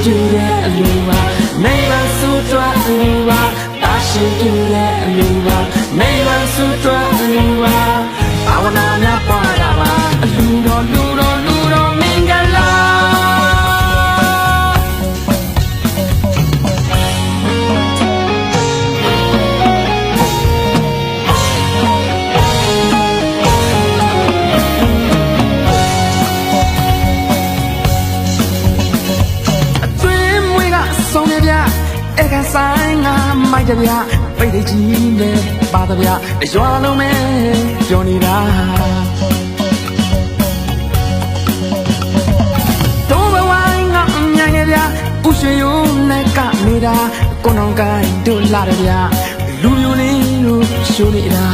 တာရှိကျူတဲ့အလူပါနေပါစုတွားအလူပါတာရှိကျူတဲ့အလူပါနေပါစုတွားအလူပါအဝနာများ က်တပြပိတ်တကြီးနဲ့ပါတပြရွာလုံးမဲပြောနေတာတော့ဘဝိုင်းငါအမြိုင်ရပြဥရွှေယုံနဲ့ကနေကိုနောင်ကိုင်းတို့လာရပြလူမျိုးလေးတို့ရှိုးနေတာ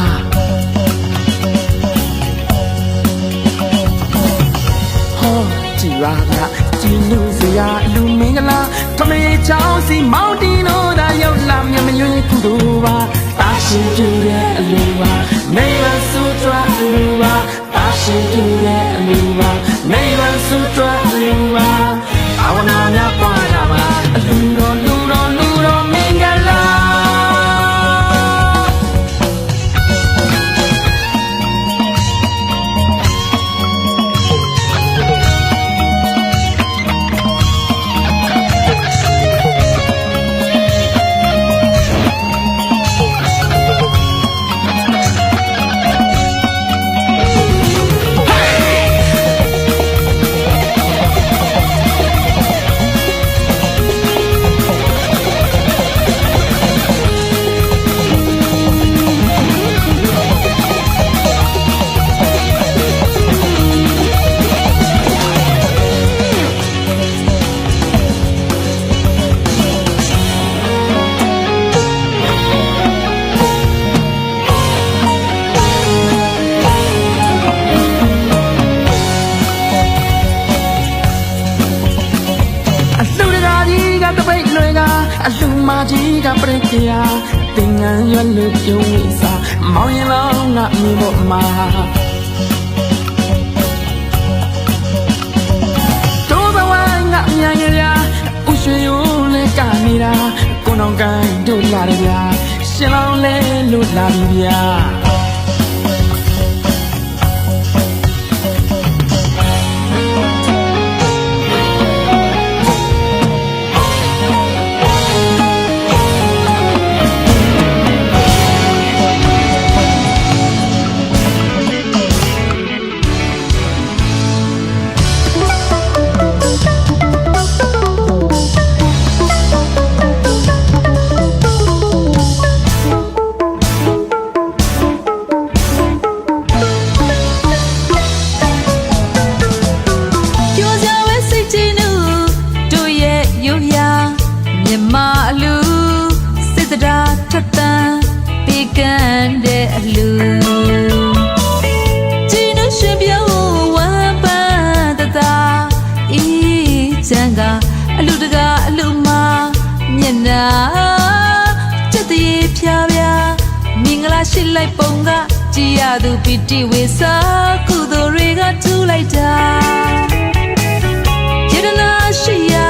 ဟောကြည်ပါလားကြည်နူစ ရာလူမင်္ဂလာထမေချောင်းစီမောင်တီနိုဒါရောက်လာမြမရွေးကုသိုလ်ပါတာရှိပြူတဲ့အလူပါနေပါစုတွားအလူပါတာရှိပြူတဲ့အလူပါနေပါစုတွားအလူပါအဝနာများပွားတာပါအလူ ရှင်လောင်းလဲလို့လာပြီဗျာ မျက်နာချက်တည်းဖြားဖြားမင်္ဂလာရှိလိုက်ပုံကကြည်ရသူပီတိဝေစာကုသိုလ်တွေကထူလိုက်တာယတနာရှိရာ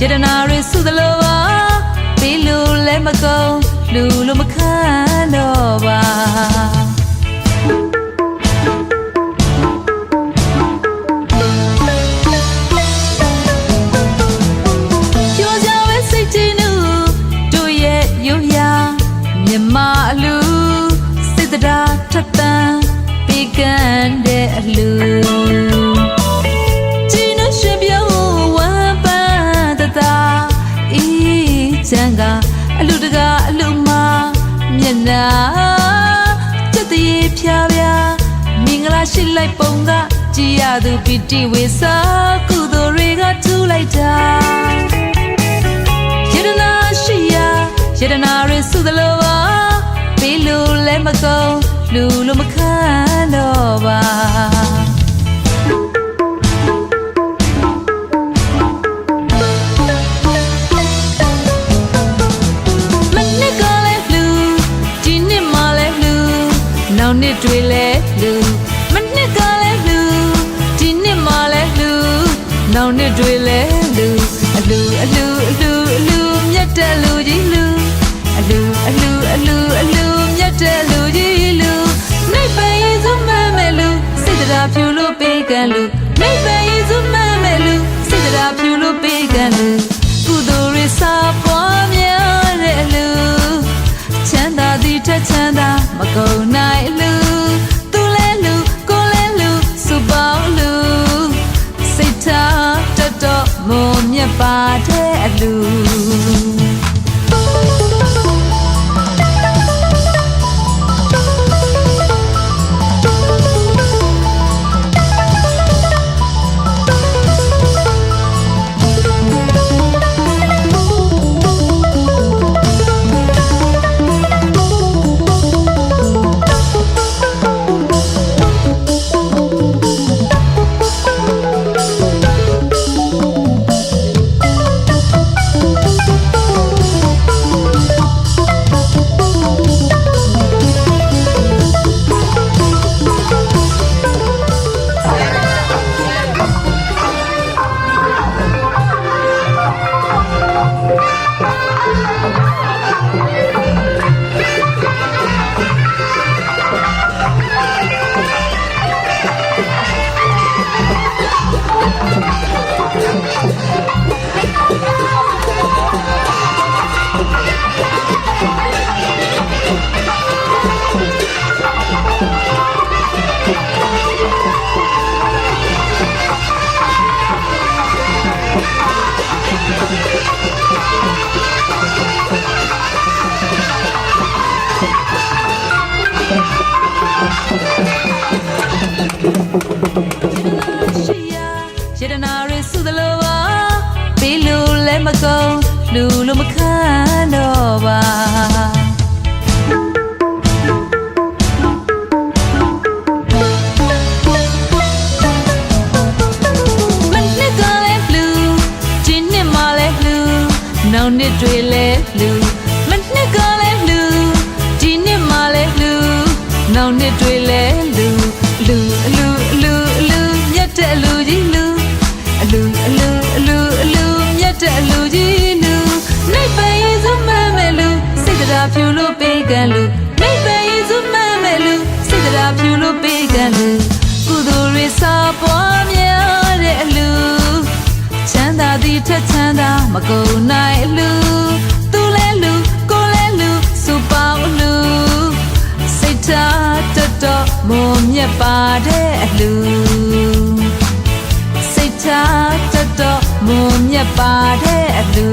ယတနာရစုသလိုပါပြီးလို့လည်းမကုန်းလူလို့မခံတော့ပါ တဲ့အလူဂျင်းနရှင်ပြောင်းဝမ်းပန်းတတာဤချမ်းကအလူတကာအလူမမျက်နာချက်တည်းဖြားဖြားမင်္ဂလာရှိလိုက်ပုံကကြကြည်ရသူပီတိဝေစာကုသိုလ်တွေကထူလိုက်တာယတနာရှိရာယတနာရစုသလိုပါ ပေးလို့လည်းမကုန်လူလို့မခံတော့ပါမနစ်ကလည်းလူဒီနှစ်မှလည်းလူနောက်နှစ်တွေလည်းလူမနစ်ကလည်းလူဒီနှစ်မှလည်းလူနောက်နှစ်တွေလည်းလူအလူအလူအလူအလူမြတ်တဲ့လူကြီးလူ တ်တရားဖြူလို့ပေးကံလူနိုင်ပရင်စုမမဲ့လူစိတ်တရားဖြူလို့ပေးကံလူကုသိုလ် တော့ ဖြူလို့ပေးကံလူနိုင်ပရင်စုမမဲ့လူစိတ်တရားဖြူလို့ပေးကံလူကုသိုလ်ရစာပွားများတဲ့အလူချမ်းသာသည်ထက်ချမ်းသာမကုန်နိုင်လူသူလဲလူကိုလဲလူစုပေါင်းလူစိတ်ထားတတ်တော့မုံမြတ်ပါတဲ့အလူစိတ်ထားတတ်တော့မုံမြတ်ပါတဲ့အလူ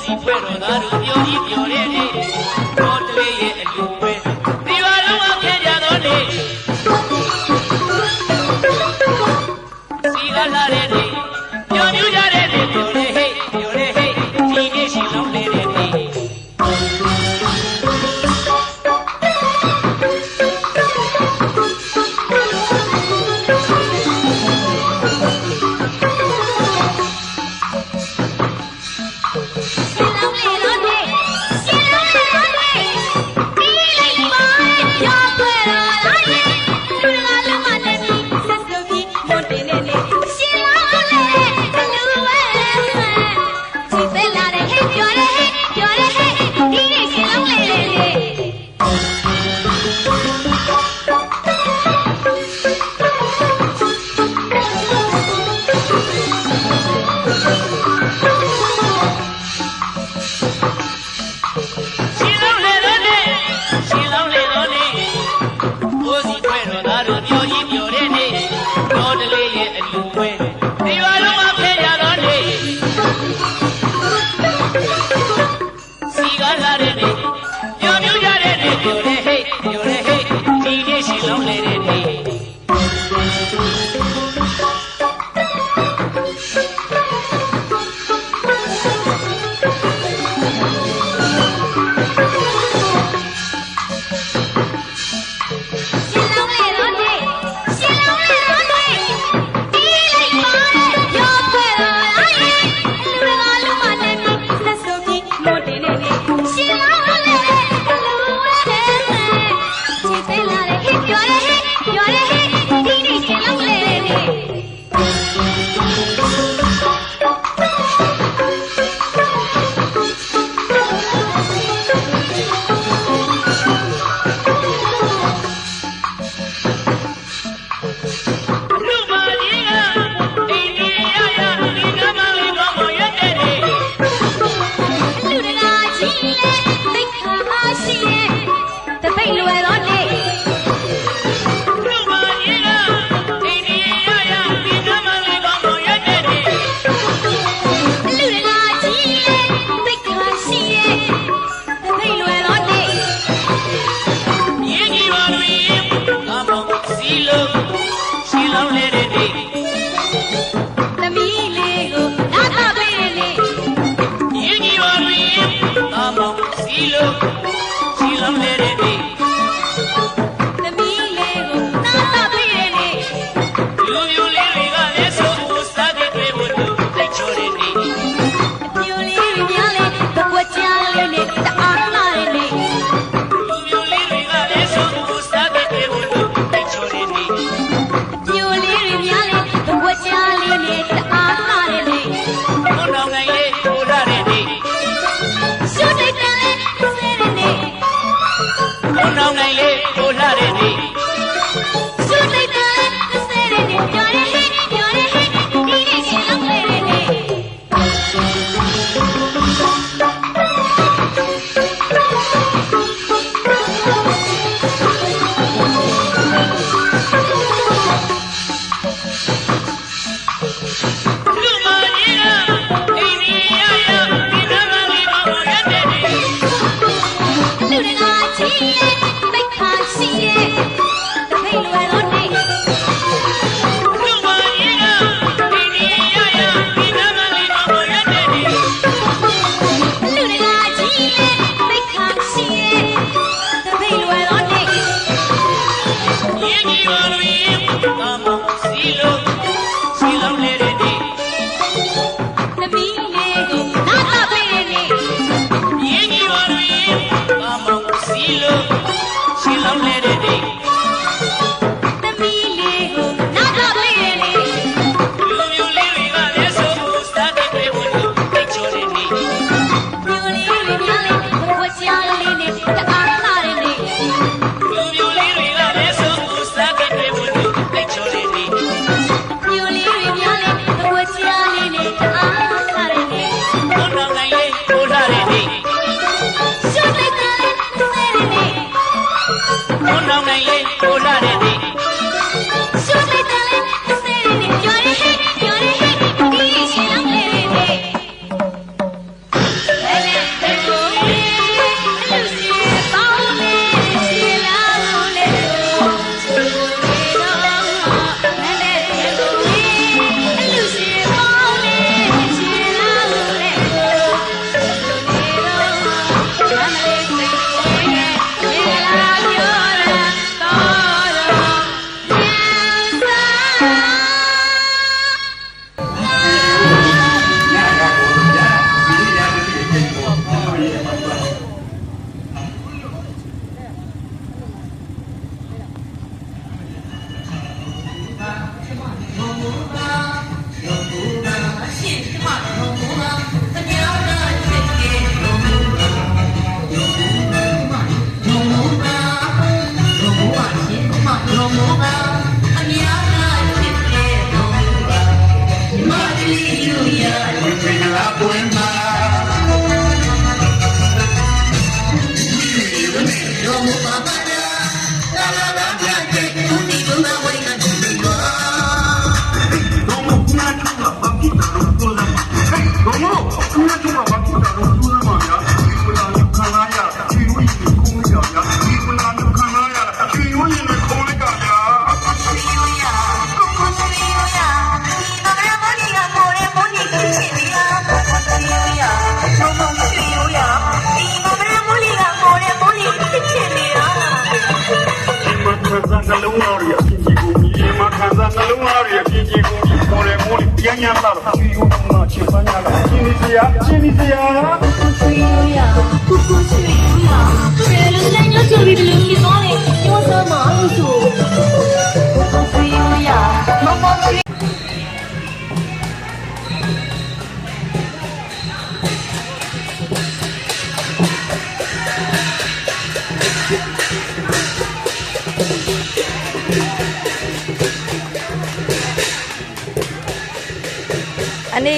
မိုးစီဖွဲ့တော်သား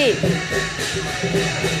အ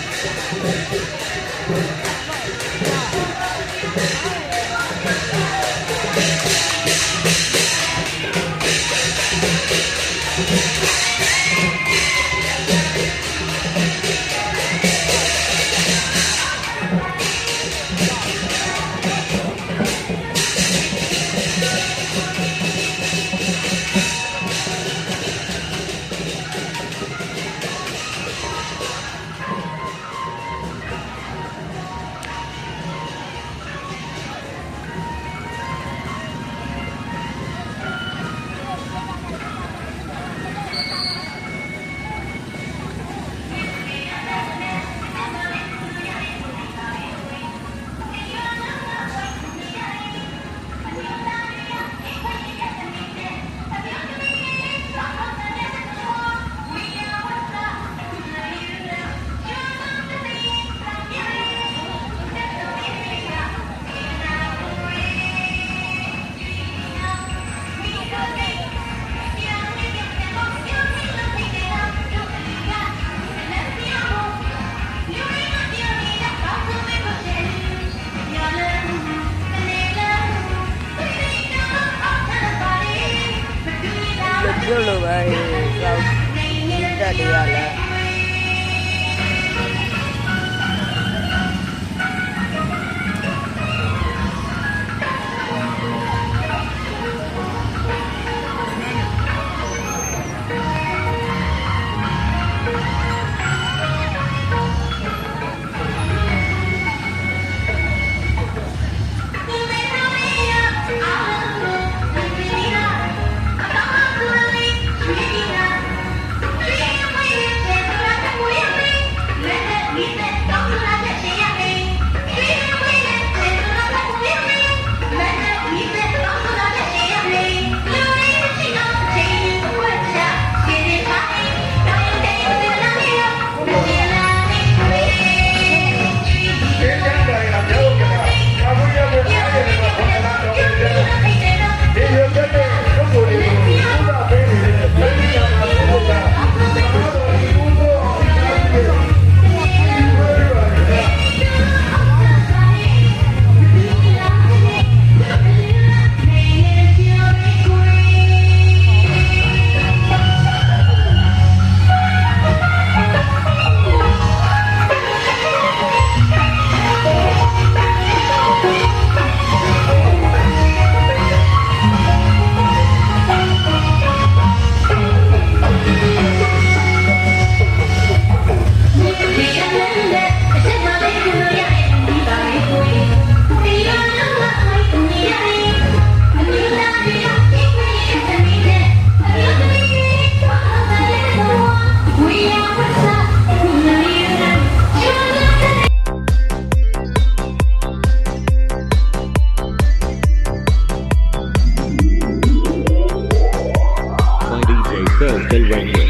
Hotel del Ranger.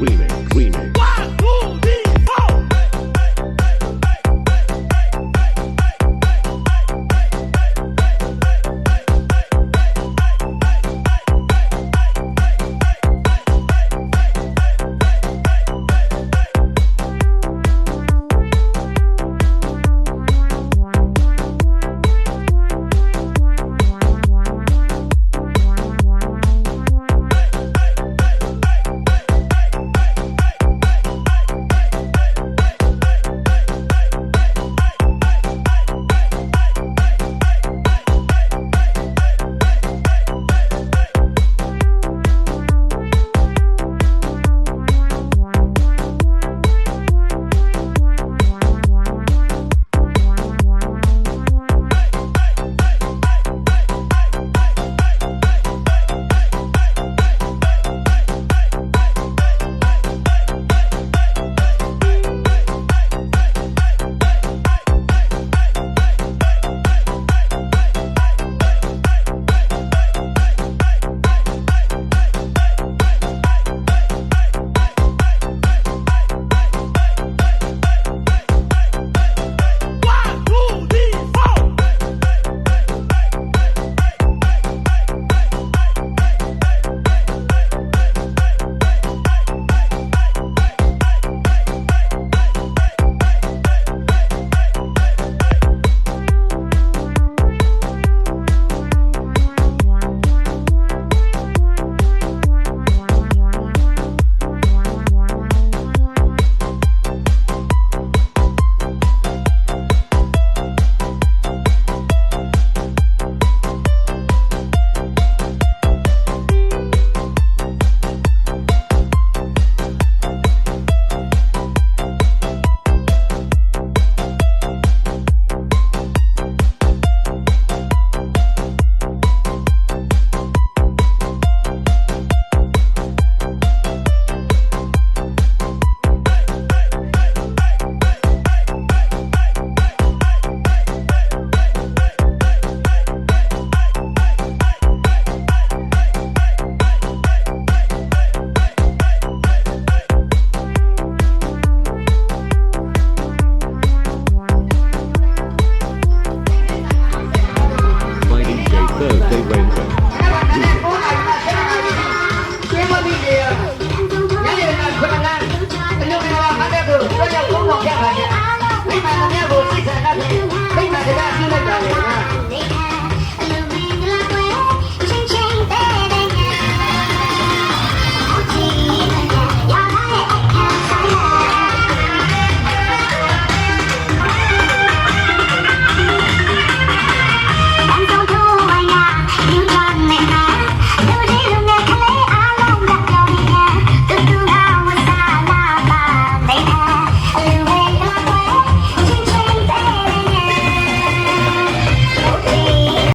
Remake.